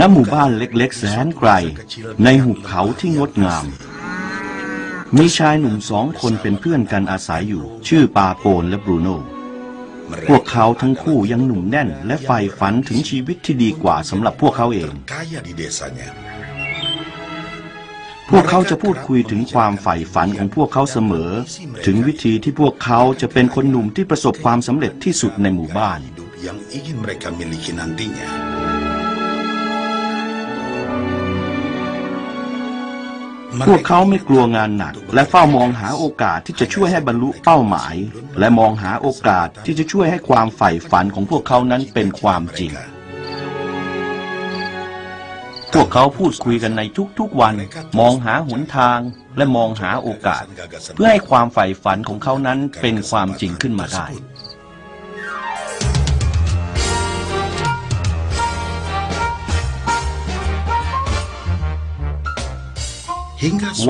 ณหมู่บ้านเล็กๆ แสนไกล ในหุบเขาที่งดงาม มีชายหนุ่มสองคนเป็นเพื่อนกันอาศัยอยู่ ชื่อปาโปนและบรูโนพวกเขาทั้งคู่ยังหนุ่มแน่น และใฝ่ฝันถึงชีวิตที่ดีกว่าสำหรับพวกเขาเอง พวกเขาจะพูดคุยถึงความใฝ่ฝันของพวกเขาเสมอ ถึงวิธีที่พวกเขาจะเป็นคนหนุ่มที่ประสบความสำเร็จที่สุดในหมู่บ้าน yang ingin mereka miliki nantinya. พวกเขาไม่กลัวงานหนัก และเฝ้ามองหาโอกาสที่จะช่วยให้บรรลุเป้าหมาย และมองหาโอกาสที่จะช่วยให้ความใฝ่ฝันของพวกเขานั้นเป็นความจริง พวกเขาพูดคุยกันในทุกๆวัน มองหาหนทางและมองหาโอกาส เพื่อให้ความใฝ่ฝันของเขานั้นเป็นความจริงขึ้นมาได้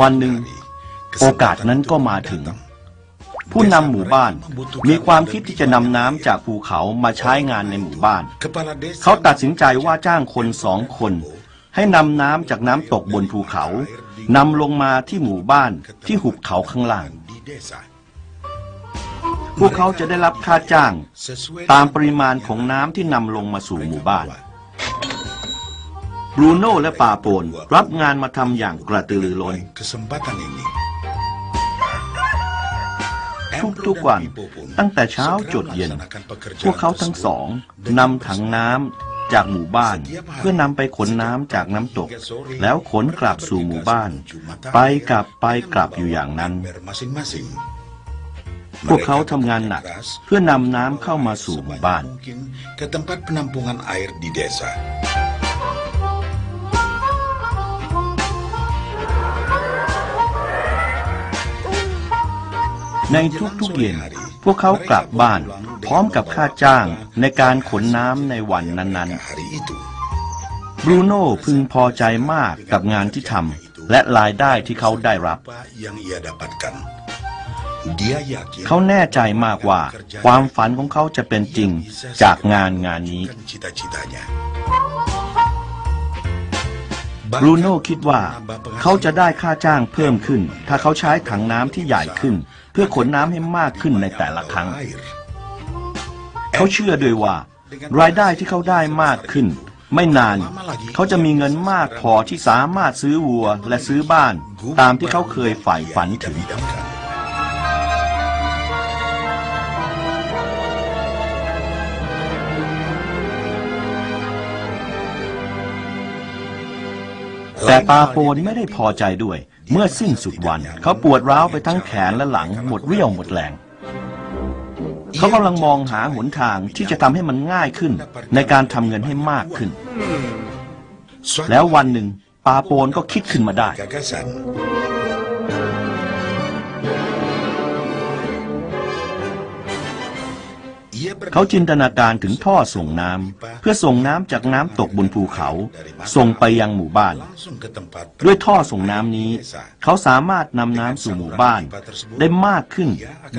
วันหนึ่ง โอกาสนั้นก็มาถึง ผู้นำหมู่บ้านมีความคิดที่จะนำน้ำจากภูเขามาใช้งานในหมู่บ้าน เขาตัดสินใจว่าจ้างคนสองคน ให้นำน้ำจากน้ำตกบนภูเขานำลงมาที่หมู่บ้านที่หุบเขาข้างล่าง พวกเขาจะได้รับค่าจ้าง ตามปริมาณของน้ำที่นำลงมาสู่หมู่บ้าน บรูโน่และปาโปนรับงานมาทำอย่างกระตือรือร้น kesempatan ini. ทุกๆวันตั้งแต่เช้าจดเย็น พวกเขาทั้งสองนำถังน้ำจากหมู่บ้าน เพื่อนำไปขนน้ำจากน้ำตก แล้วขนกลับสู่หมู่บ้าน ไปกลับไปกลับอยู่อย่างนั้น Ember masing-masing. พวกเขาทำงานหนักเพื่อนำน้ำเข้ามาสู่หมู่บ้าน ในทุกๆเย็น พวกเขากลับบ้านพร้อมกับค่าจ้างในการขนน้ำในวันนั้นๆ บรูโน่พึงพอใจมากกับงานที่ทำและรายได้ที่เขาได้รับ เขาแน่ใจมากว่า ความฝันของเขาจะเป็นจริงจากงานงานนี้บรูโน่คิดว่า เขาจะได้ค่าจ้างเพิ่มขึ้น ถ้าเขาใช้ถังน้ำที่ใหญ่ขึ้น พื่อขนน้ำให้มากขึ้นในแต่ละครั้ง เขาเชื่อด้วยว่า รายได้ที่เขาได้มากขึ้น ไม่นาน เขาจะมีเงินมากพอที่สามารถซื้อวัวและซื้อบ้าน ตามที่เขาเคยฝ่ายฝันถึง แต่ปาโปนไม่ได้พอใจด้วย เมื่อสิ้นสุดวัน เขาปวดร้าวไปทั้งแขนและหลังหมดเรี่ยวหมดแรง เขากำลังมองหาหนทางที่จะทำให้มันง่ายขึ้น ในการทำเงินให้มากขึ้น แล้ววันหนึ่งปาโปนก็คิดขึ้นมาได้ เขาจินตนาการถึงท่อส่งน้ำเพื่อส่งน้ำจากน้ำตกบนภูเขา ส่งไปยังหมู่บ้าน ด้วยท่อส่งน้ำนี้ เขาสามารถนำน้ำสู่หมู่บ้าน ได้มากขึ้น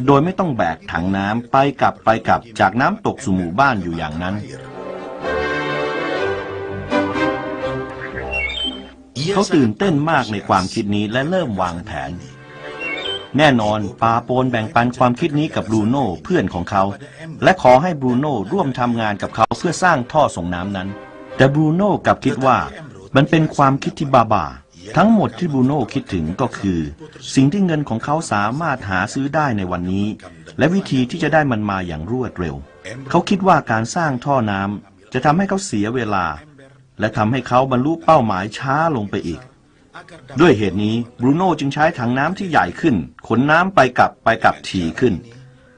โดยไม่ต้องแบกถังน้ำไปกลับไปกลับจากน้ำตกสู่หมู่บ้านอยู่อย่างนั้นเขาตื่นเต้นมากในความคิดนี้และเริ่มวางแผน แน่นอนปาโปนแบ่งปันความคิดนี้กับบรูโน่เพื่อนของเขา และขอให้บรูโน่ร่วมทำงานกับเขาเพื่อสร้างท่อส่งน้ำนั้น แต่บรูโน่กลับคิดว่า มันเป็นความคิดที่บาบาทั้งหมดที่บรูโน่คิดถึงก็คือ สิ่งที่เงินของเขาสามารถหาซื้อได้ในวันนี้ และวิธีที่จะได้มันมาอย่างรวดเร็ว เขาคิดว่าการสร้างท่อน้ำจะทำให้เขาเสียเวลา และทำให้เขาบรรลุเป้าหมายช้าลงไปอีก ด้วยเหตุนี้บรูโน่จึงใช้ถังน้ำที่ใหญ่ขึ้น ขนน้ำไปกลับไปกลับถี่ขึ้น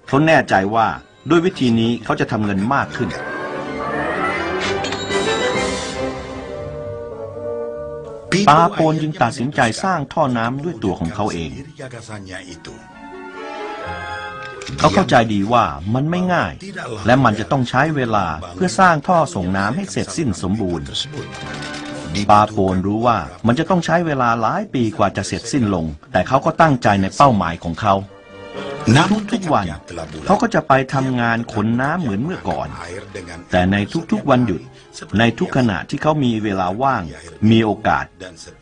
เขาแน่ใจว่าด้วยวิธีนี้เขาจะทำเงินมากขึ้น ปาโปนจึงตัดสินใจสร้างท่อน้ำด้วยตัวของเขาเอง Gagasannya itu. เขาเข้าใจดีว่ามันไม่ง่าย และมันจะต้องใช้เวลาเพื่อสร้างท่อส่งน้ำให้เสร็จสิ้นสมบูรณ์ tersebut. ปาโปนรู้ว่ามันจะต้องใช้เวลาหลายปีกว่าจะเสร็จสิ้นลง แต่เขาก็ตั้งใจในเป้าหมายของเขาทุกๆวัน เขาก็จะไปทำงานขนน้ำเหมือนเมื่อก่อน แต่ในทุกๆวันหยุด ในทุกขณะที่เขามีเวลาว่าง มีโอกาส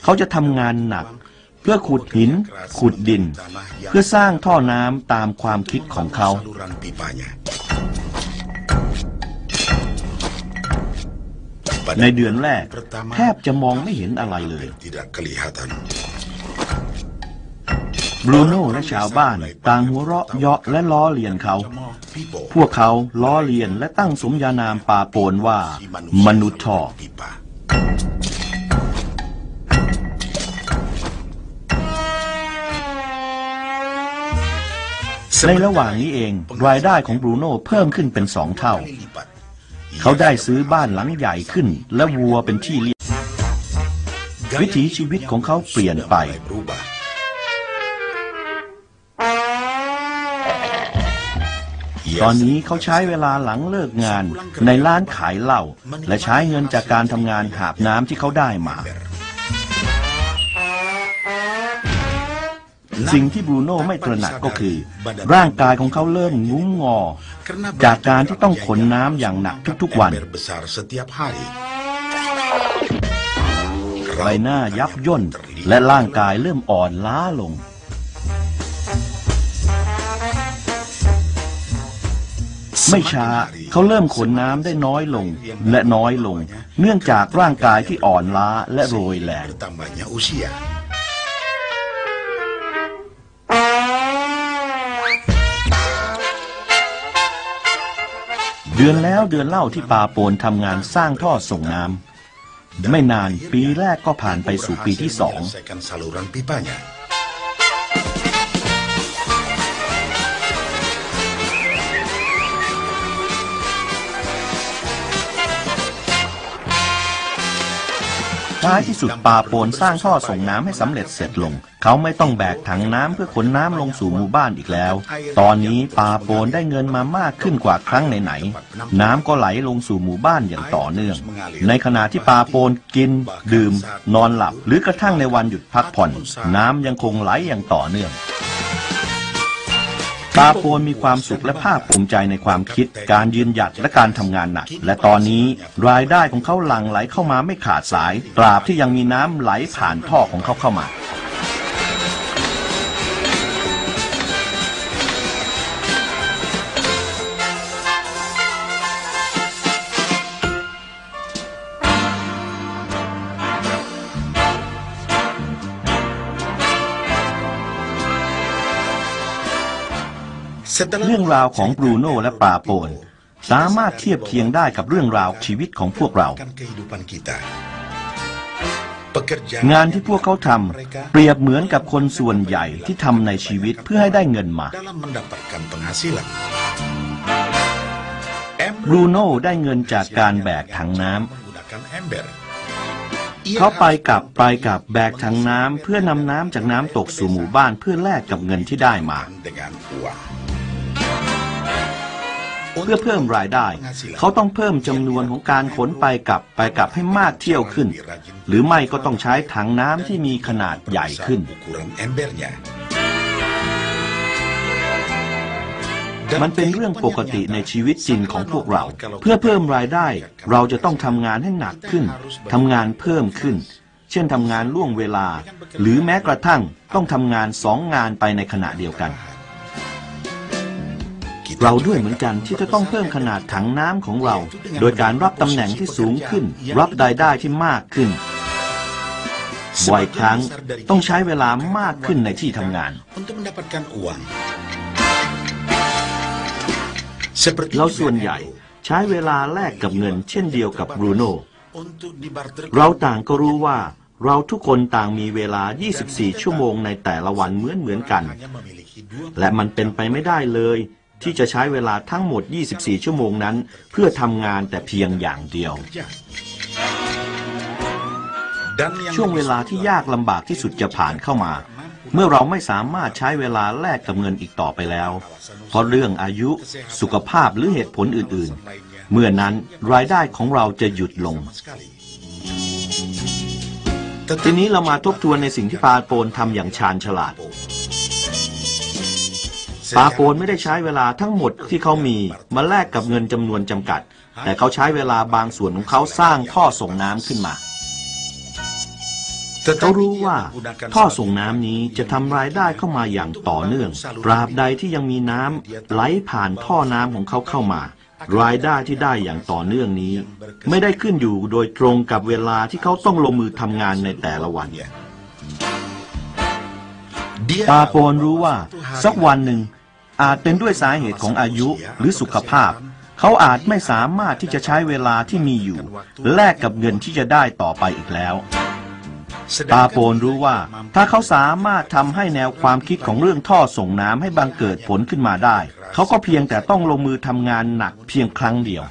เขาจะทำงานหนัก เพื่อขุดหิน ขุดดิน เพื่อสร้างท่อน้ำตามความคิดของเขา ในเดือนแรก แทบจะมองไม่เห็นอะไรเลย tidak kelihatan. บรูโน่และชาวบ้าน ต่างหัวเราะเยาะและล้อเลียนเขา Pipo พวกเขาล้อเลียนและตั้งสมญานามปาโปนว่า si มนุษย์ท่อ pipa. ในระหว่างนี้เอง รายได้ของบรูโน่เพิ่มขึ้นเป็นสองเท่า Kali lipat. เขาได้ซื้อบ้านหลังใหญ่ขึ้น และวัวเป็นที่เลี้ยงวิถีชีวิตของเขาเปลี่ยนไป ตอนนี้เขาใช้เวลาหลังเลิกงานในร้านขายเหล้าและใช้เงินจากการทำงานหาบน้ำที่เขาได้มา สิ่งที่บรูโน่ไม่ตระหนักก็คือ ร่างกายของเขาเริ่มงุ้มงอ จากการที่ต้องขนน้ำอย่างหนักทุกๆวัน ember besar setiap hari. ใบหน้ายับย่นและร่างกายเริ่มอ่อนล้าลง ไม่ช้าเขาเริ่มขนน้ำได้น้อยลงและน้อยลง เนื่องจากร่างกายที่อ่อนล้าและโรยแรง เดือนแล้วเดือนเล่าที่ปาโปนทำงานสร้างท่อส่งน้ำไม่นานปีแรกก็ผ่านไปสู่ปีที่สอง ท้ายที่สุดปาโปนสร้างท่อส่งน้ำให้สำเร็จเสร็จลง เขาไม่ต้องแบกถังน้ำเพื่อขนน้ำลงสู่หมู่บ้านอีกแล้ว ตอนนี้ปาโปนได้เงินมามากขึ้นกว่าครั้งไหนๆน้ำก็ไหลลงสู่หมู่บ้านอย่างต่อเนื่อง ในขณะที่ปาโปนกิน ดื่ม นอนหลับ หรือกระทั่งในวันหยุดพักผ่อน น้ำยังคงไหลอย่างต่อเนื่อง ปาโปนมีความสุขและภาคภูมิใจในความคิด การยืนหยัดและการทำงานหนัก และตอนนี้รายได้ของเขาหลั่งไหลเข้ามาไม่ขาดสายตราบที่ยังมีน้ำไหลผ่านท่อของเขาเข้ามา เรื่องราวของบรูโน่และปาโปนสามารถเทียบเคียงได้กับเรื่องราวชีวิตของพวกเรา งานที่พวกเขาทำเปรียบเหมือนกับคนส่วนใหญ่ที่ทำในชีวิตเพื่อให้ได้เงินมาบรูโน่ได้เงินจากการแบกถังน้ำเขาไป harus กับไปกับแบกถังน้ำเพื่อนำน้ำจากน้ำตกสู่หมู่บ้านเพื่อแลกกับเงินที่ได้มา เพื่อเพิ่มรายได้ เขาต้องเพิ่มจำนวนของการขนไปกลับไปกลับให้มากเที่ยวขึ้น หรือไม่ก็ต้องใช้ถังน้ำที่มีขนาดใหญ่ขึ้น ukuran embernya. มันเป็นเรื่องปกติในชีวิตจริงของพวกเรา เพื่อเพิ่มรายได้ เราจะต้องทำงานให้หนักขึ้นทำงานเพิ่มขึ้น เช่นทำงานล่วงเวลา หรือแม้กระทั่งต้องทำงานสองงานไปในขณะเดียวกัน Kita เรา juga ด้วยเหมือนกันที่จะต้องเพิ่มขนาดถังน้ำของเรา โดยการรับตำแหน่งที่สูงขึ้น รับรายได้ที่มากขึ้นบ่อยครั้งต้องใช้เวลามากขึ้นในที่ทำงาน untuk mendapatkan uang. Seperti เราส่วนใหญ่ใช้เวลาแลกกับเงินเช่นเดียวกับบรูโน่ untuk dibarter เราต่างก็รู้ว่าเราทุกคนต่างมีเวลา 24 ชั่วโมงในแต่ละวันเหมือนเหมือนกัน hanya memiliki dua และมันเป็นไปไม่ได้เลย ที่จะใช้เวลาทั้งหมด 24 ชั่วโมงนั้น เพื่อทำงานแต่เพียงอย่างเดียว kerja. Dan yang ช่วงเวลาที่ยากลำบากที่สุดจะผ่านเข้ามา เมื่อเราไม่สามารถใช้เวลาแลกกับเงินอีกต่อไปแล้ว เพราะเรื่องอายุสุขภาพหรือเหตุผลอื่นๆ เมื่อนั้นรายได้ของเราจะหยุดลง sekali. ทีนี้เรามาทบทวนในสิ่งที่ปาโปนทำอย่างชาญฉลาด ปาโปนไม่ได้ใช้เวลาทั้งหมดที่เขามีมาแลกกับเงินจำนวนจำกัด แต่เขาใช้เวลาบางส่วนของเขาสร้างท่อส่งน้ำขึ้นมาเขารู้ว่าท่อส่งน้ำนี้จะทำรายได้เข้ามาอย่างต่อเนื่องตราบใดที่ยังมีน้ำไหลผ่านท่อน้ำของเขาเข้ามา รายได้ที่ได้อย่างต่อเนื่องนี้ ไม่ได้ขึ้นอยู่โดยตรงกับเวลาที่เขาต้องลงมือทำงานในแต่ละวันปาโปนรู้ว่าสักวันหนึ่ง อาจเป็นด้วยสาเหตุของอายุหรือสุขภาพ เขาอาจไม่สามารถที่จะใช้เวลาที่มีอยู่ แลกกับเงินที่จะได้ต่อไปอีกแล้วปาโปนรู้ว่าถ้าเขาสามารถทำให้แนวความคิดของเรื่องท่อส่งน้ำให้บังเกิดผลขึ้นมาได้ เขาก็เพียงแต่ต้องลงมือทำงานหนักเพียงครั้งเดียว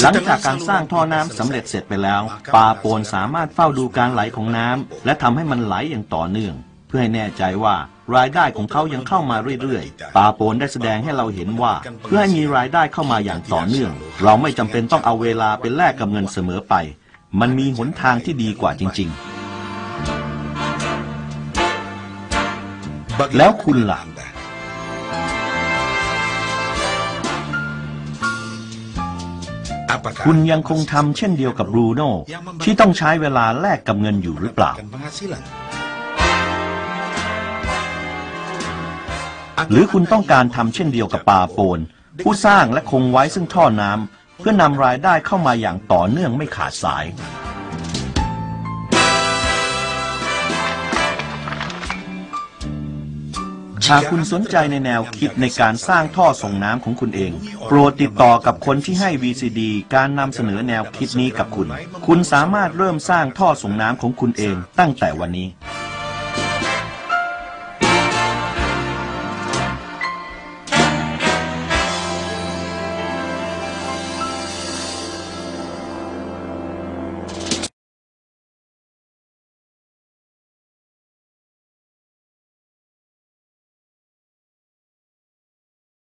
หลังจากการสร้างท่อน้ำสำเร็จเสร็จไปแล้ว ปาโปนสามารถเฝ้าดูการไหลของน้ำและทำให้มันไหลอย่างต่อเนื่อง เพื่อให้แน่ใจว่า รายได้ของเขายังเข้ามาเรื่อยๆ ปาโปนได้แสดงให้เราเห็นว่า เพื่อให้มีรายได้เข้ามาอย่างต่อเนื่อง เราไม่จำเป็นต้องเอาเวลาไปแลกกับเงินเสมอไป มันมีหนทางที่ดีกว่าจริง ๆ แล้วคุณล่ะคุณยังคงทำเช่นเดียวกับบรูโน่ที่ต้องใช้เวลาแลกกับเงินอยู่หรือเปล่า หรือคุณต้องการทำเช่นเดียวกับป่าโปน ผู้สร้างและคงไว้ซึ่งท่อน้ำเพื่อนำรายได้เข้ามาอย่างต่อเนื่องไม่ขาดสาย หากคุณสนใจในแนวคิดในการสร้างท่อส่งน้ำของคุณเอง โปรดติดต่อกับคนที่ให้ VCD การนำเสนอแนวคิดนี้กับคุณ คุณสามารถเริ่มสร้างท่อส่งน้ำของคุณเองตั้งแต่วันนี้